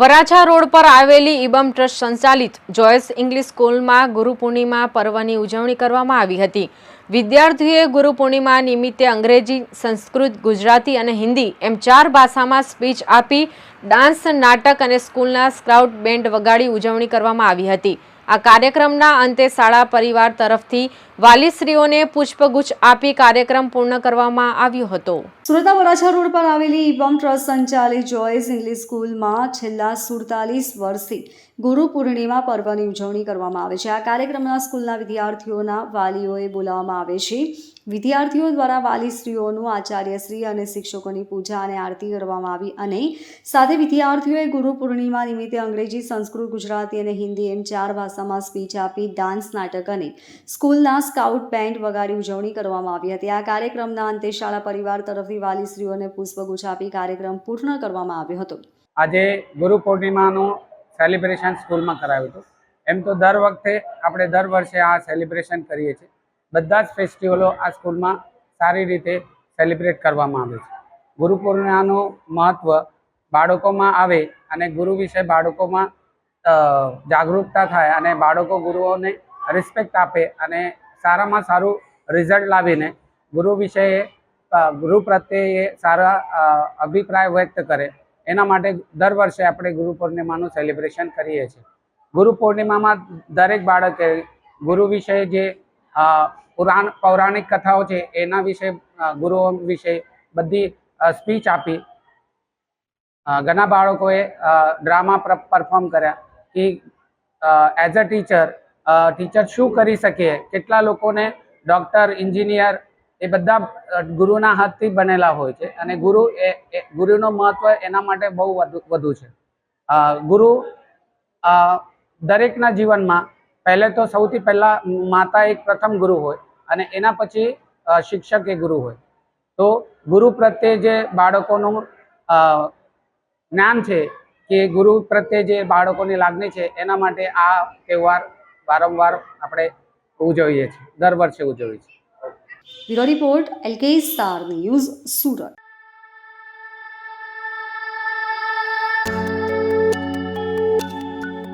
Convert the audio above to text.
Varachha road પર આવેલી ઇબમ ટ્રસ્ટ સંચાલિત જોયસ ઇંગ્લિશ સ્કૂલમાં ગુરુ પૂર્ણિમા પર્વની ઉજવણી કરવામાં આવી હતી. વિદ્યાર્થીઓએ ગુરુ પૂર્ણિમા નિમિત્તે અંગ્રેજી, સંસ્કૃત, ગુજરાતી અને હિન્દી એમ ચાર ભાષામાં સ્પીચ આપી ડાન્સ, નાટક અને સ્કૂલના સ્કાઉટ બેન્ડ વગાડી ઉજવણી કરવામાં આવી હતી. આ કાર્યક્રમના અંતે શાળા પરિવાર તરફથી વાલીશ્રીઓને પુષ્પગુચ્છ આપી કાર્યક્રમ પૂર્ણ કરવામાં આવ્યો હતો. સુરતના વરાછા રોડ પર આવેલી ઇબમ ટ્રસ્ટ સંચાલિત જોયસ ઇંગ્લિશ સ્કૂલમાં છેલ્લા સુડતાલીસ વર્ષથી ગુરુ પૂર્ણિમા પર્વની ઉજવણી કરવામાં આવે છે. આ કાર્યક્રમના સ્કૂલના વિદ્યાર્થીઓના વાલીઓએ બોલાવવામાં આવે છે. વિદ્યાર્થીઓ દ્વારા વાલીશ્રીઓનું આચાર્યશ્રી અને શિક્ષકોની પૂજા અને આરતી કરવામાં આવી અને સાથે વિદ્યાર્થીઓએ ગુરુ પૂર્ણિમા નિમિત્તે અંગ્રેજી, સંસ્કૃત, ગુજરાતી અને હિન્દી એમ ચાર ભાષામાં સ્પીચ આપી, ડાન્સ નાટક અને સ્કૂલના સ્કાઉટ બેન્ડ વગાડી ઉજવણી કરવામાં આવી હતી. આ કાર્યક્રમના અંતે શાળા પરિવાર તરફથી વાલીશ્રીઓને પુષ્પગુચ્છ આપી કાર્યક્રમ પૂર્ણ કરવામાં આવ્યો હતો. આજે ગુરુ પૂર્ણિમાનું સેલિબ્રેશન સ્કૂલમાં કરાયું હતું. એમ તો દર વખતે આપણે દર વર્ષે આ સેલિબ્રેશન કરીએ છીએ. બધા જ ફેસ્ટિવલો આ સ્કૂલમાં સારી રીતે સેલિબ્રેટ કરવામાં આવે છે. ગુરુ પૂર્ણિમાનું મહત્ત્વ બાળકોમાં આવે અને ગુરુ વિશે બાળકોમાં જાગૃતતા થાય અને બાળકો ગુરુઓને રિસ્પેક્ટ આપે અને સારામાં સારું રિઝલ્ટ લાવીને ગુરુ વિષયે ગુરુ પ્રત્યે સારા અભિપ્રાય વ્યક્ત કરે. એના માટે દર વર્ષે આપણે ગુરુ પૂર્ણિમાનું સેલિબ્રેશન કરીએ છીએ. ગુરુ પૂર્ણિમામાં દરેક બાળકે ગુરુ વિષય જે પુરાણ, પૌરાણિક કથાઓ છે, એના વિશે ગુરુઓ વિશે બધી સ્પીચ આપી. ઘણા બાળકોએ ડ્રામા પરફોર્મ કર્યા. કે એઝ અ ટીચર ટીચર શું કરી શકીએ કેટલા લોકોને ડૉક્ટર એન્જિનિયર એ બધા ગુરુના હાથથી બનેલા હોય છે અને ગુરુ એ ગુરુનું મહત્વ એના માટે બહુ વધુ છે. ગુરુ દરેકના જીવનમાં પહેલે તો સૌથી પહેલાં માતા એક પ્રથમ ગુરુ હોય અને એના પછી શિક્ષક એ ગુરુ હોય. તો ગુરુ પ્રત્યે જે બાળકોનું જ્ઞાન છે કે ગુરુ પ્રત્યે જે બાળકોની લાગણી છે, એના માટે આ તહેવાર વારંવાર આપણે ઉજવીએ છીએ. દર વર્ષે ઉજવીએ છીએ. Bureau report LK star news Surat.